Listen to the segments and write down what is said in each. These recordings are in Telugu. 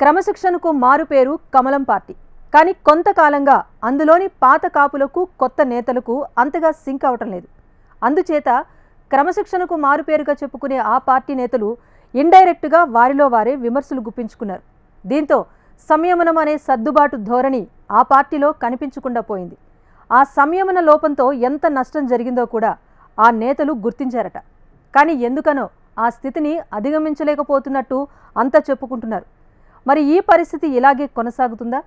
క్రమశిక్షణకు మారుపేరు కమలం పార్టీ. కానీ కొంతకాలంగా అందులోని పాత కాపులకు కొత్త నేతలకు అంతగా సింక్ అవటం లేదు. అందుచేత క్రమశిక్షణకు మారుపేరుగా చెప్పుకునే ఆ పార్టీ నేతలు ఇండైరెక్ట్గా వారిలో వారే విమర్శలు గుప్పించుకున్నారు. దీంతో సంయమనం అనే సర్దుబాటు ధోరణి ఆ పార్టీలో కనిపించకుండా పోయింది. ఆ సంయమన లోపంతో ఎంత నష్టం జరిగిందో కూడా ఆ నేతలు గుర్తించారట. కానీ ఎందుకనో ఆ స్థితిని అధిగమించలేకపోతున్నట్టు అంతా చెప్పుకుంటున్నారు. మరి ఈ పరిస్థితి ఇలాగే కొనసాగుతుందా?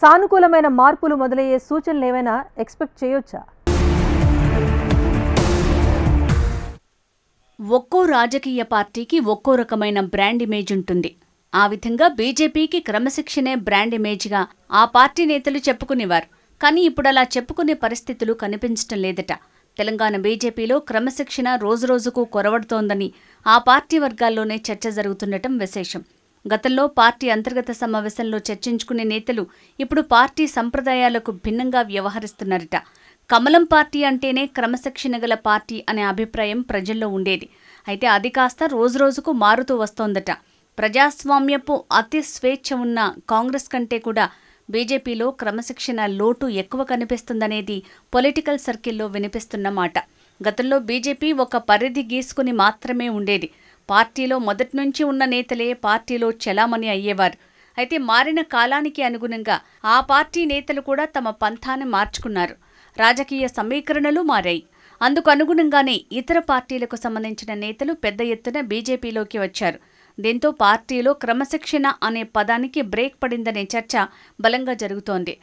సానుకూలమైన మార్పులు మొదలయ్యే సూచనలు ఏమైనా ఎక్స్పెక్ట్ చేయొచ్చా? ఒక్కో రాజకీయ పార్టీకి ఒక్కో రకమైన బ్రాండ్ ఇమేజ్ ఉంటుంది. ఆ విధంగా బీజేపీకి క్రమశిక్షణే బ్రాండ్ ఇమేజ్గా ఆ పార్టీ నేతలు చెప్పుకునేవారు. కానీ ఇప్పుడు అలా చెప్పుకునే పరిస్థితులు కనిపించటం లేదట. తెలంగాణ బీజేపీలో క్రమశిక్షణ రోజురోజుకు కొరవడుతోందని ఆ పార్టీ వర్గాల్లోనే చర్చ జరుగుతుండటం విశేషం. గతంలో పార్టీ అంతర్గత సమావేశంలో చర్చించుకునే నేతలు ఇప్పుడు పార్టీ సంప్రదాయాలకు భిన్నంగా వ్యవహరిస్తున్నారట. కమలం పార్టీ అంటేనే క్రమశిక్షణ గల పార్టీ అనే అభిప్రాయం ప్రజల్లో ఉండేది. అయితే అది కాస్త రోజురోజుకు మారుతూ వస్తోందట. ప్రజాస్వామ్యపు అతి స్వేచ్ఛ ఉన్న కాంగ్రెస్ కంటే కూడా బీజేపీలో క్రమశిక్షణ లోటు ఎక్కువ కనిపిస్తుందనేది పొలిటికల్ సర్కిల్లో వినిపిస్తున్న మాట. గతంలో బీజేపీ ఒక పరిధి గీసుకుని మాత్రమే ఉండేది. పార్టీలో మొదటి నుంచి ఉన్న నేతలే పార్టీలో చెలామణి అయ్యేవారు. అయితే మారిన కాలానికి అనుగుణంగా ఆ పార్టీ నేతలు కూడా తమ పంథాన్ని మార్చుకున్నారు. రాజకీయ సమీకరణలు మారాయి. అందుకు అనుగుణంగానే ఇతర పార్టీలకు సంబంధించిన నేతలు పెద్ద ఎత్తున బీజేపీలోకి వచ్చారు. దీంతో పార్టీలో క్రమశిక్షణ అనే పదానికి బ్రేక్ పడిందనే చర్చ బలంగా జరుగుతోంది.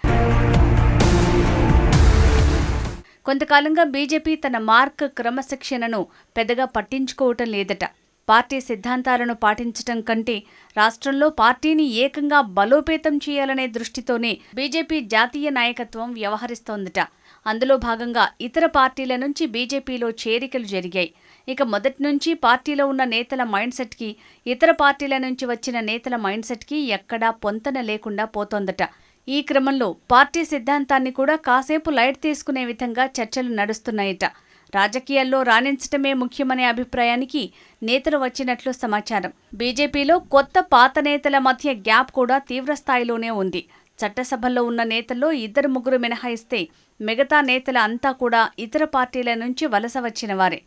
కొంతకాలంగా బీజేపీ తన మార్క్ క్రమశిక్షణను పెద్దగా పట్టించుకోవటం లేదట. పార్టీ సిద్ధాంతాలను పాటించటం కంటే రాష్ట్రంలో పార్టీని ఏకంగా బలోపేతం చేయాలనే దృష్టితోనే బీజేపీ జాతీయ నాయకత్వం వ్యవహరిస్తోందట. అందులో భాగంగా ఇతర పార్టీల నుంచి బీజేపీలో చేరికలు జరిగాయి. ఇక మొదటి నుంచి పార్టీలో ఉన్న నేతల మైండ్ సెట్కి ఇతర పార్టీల నుంచి వచ్చిన నేతల మైండ్ సెట్కి ఎక్కడా పొంతన లేకుండా పోతోందట. ఈ క్రమంలో పార్టీ సిద్ధాంతాన్ని కూడా కాసేపు లైట్ తీసుకునే విధంగా చర్చలు నడుస్తున్నాయట. రాజకీయాల్లో రాణించటమే ముఖ్యమనే అభిప్రాయానికి నేతలు వచ్చినట్లు సమాచారం. బీజేపీలో కొత్త పాత నేతల మధ్య గ్యాప్ కూడా తీవ్రస్థాయిలోనే ఉంది. చట్టసభల్లో ఉన్న నేతల్లో ఇద్దరు ముగ్గురు మినహాయిస్తే మిగతా నేతల అంతా కూడా ఇతర పార్టీల నుంచి వలస వచ్చిన వారే.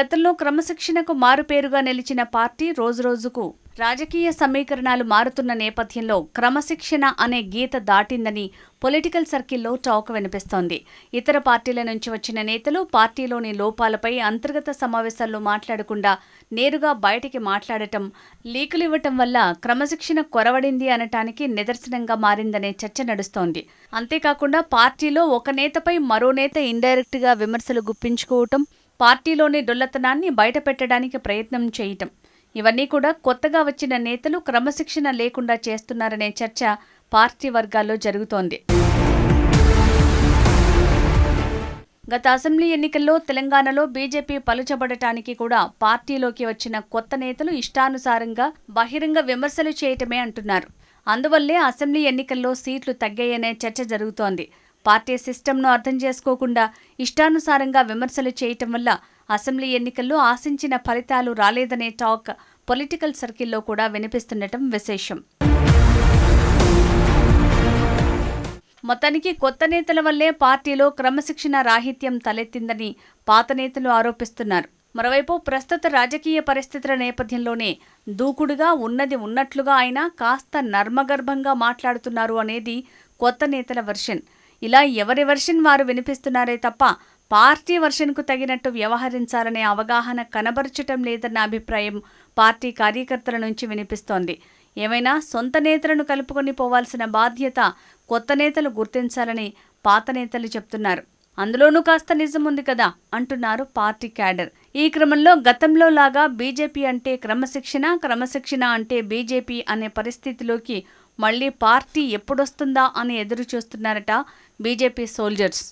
గతంలో క్రమశిక్షణకు మారుపేరుగా నిలిచిన పార్టీ రోజురోజుకు రాజకీయ సమీకరణాలు మారుతున్న నేపథ్యంలో క్రమశిక్షణ అనే గీత దాటిందని పొలిటికల్ సర్కిల్లో టాక్ వినిపిస్తోంది. ఇతర పార్టీల నుంచి వచ్చిన నేతలు పార్టీలోని లోపాలపై అంతర్గత సమావేశాల్లో మాట్లాడకుండా నేరుగా బయటికి మాట్లాడటం లీకులు ఇవ్వటం వల్ల క్రమశిక్షణ కొరవడింది అనటానికి నిదర్శనంగా మారిందనే చర్చ నడుస్తోంది. అంతేకాకుండా పార్టీలో ఒక నేతపై మరో నేత ఇండైరెక్ట్గా విమర్శలు గుప్పించుకోవటం పార్టీలోని డొల్లతనాన్ని బయటపెట్టడానికి ప్రయత్నం చేయటం. ఇవన్నీ కూడా కొత్తగా వచ్చిన నేతలు క్రమశిక్షణ లేకుండా చేస్తున్నారనే చర్చ పార్టీ వర్గాల్లో జరుగుతోంది. గత అసెంబ్లీ ఎన్నికల్లో తెలంగాణలో బీజేపీ పలుచబడటానికి కూడా పార్టీలోకి వచ్చిన కొత్త నేతలు ఇష్టానుసారంగా బహిరంగ విమర్శలు చేయటమే అంటున్నారు. అందువల్లే అసెంబ్లీ ఎన్నికల్లో సీట్లు తగ్గాయనే చర్చ జరుగుతోంది. పార్టీ సిస్టమ్ను అర్థం చేసుకోకుండా ఇష్టానుసారంగా విమర్శలు చేయటం వల్ల అసెంబ్లీ ఎన్నికల్లో ఆశించిన ఫలితాలు రాలేదనే టాక్ పొలిటికల్ సర్కిల్లో కూడా వినిపిస్తుండటం విశేషం. మొత్తానికి కొత్త నేతల వల్లే పార్టీలో క్రమశిక్షణ రాహిత్యం తలెత్తిందని పాత నేతలు ఆరోపిస్తున్నారు. మరోవైపు ప్రస్తుత రాజకీయ పరిస్థితుల నేపథ్యంలోనే దూకుడుగా ఉన్నది ఉన్నట్లుగా అయినా కాస్త నర్మగర్భంగా మాట్లాడుతున్నారు అనేది కొత్త నేతల వర్షన్. ఇలా ఎవరి వెర్షన్ వారు వినిపిస్తున్నారే తప్ప పార్టీ వర్షన్కు తగినట్టు వ్యవహరించాలనే అవగాహన కనబరచటం లేదన్న అభిప్రాయం పార్టీ కార్యకర్తల నుంచి వినిపిస్తోంది. ఏమైనా సొంత నేతలను కలుపుకొని పోవాల్సిన బాధ్యత కొత్త నేతలు గుర్తించాలని పాత నేతలు చెప్తున్నారు. అందులోనూ కాస్త నిజం ఉంది కదా అంటున్నారు పార్టీ క్యాడర్. ఈ క్రమంలో గతంలో లాగా బీజేపీ అంటే క్రమశిక్షణ క్రమశిక్షణ అంటే బీజేపీ అనే పరిస్థితిలోకి మళ్ళీ పార్టీ ఎప్పుడొస్తుందా అని ఎదురు చూస్తున్నారట బీజేపీ సోల్జర్స్.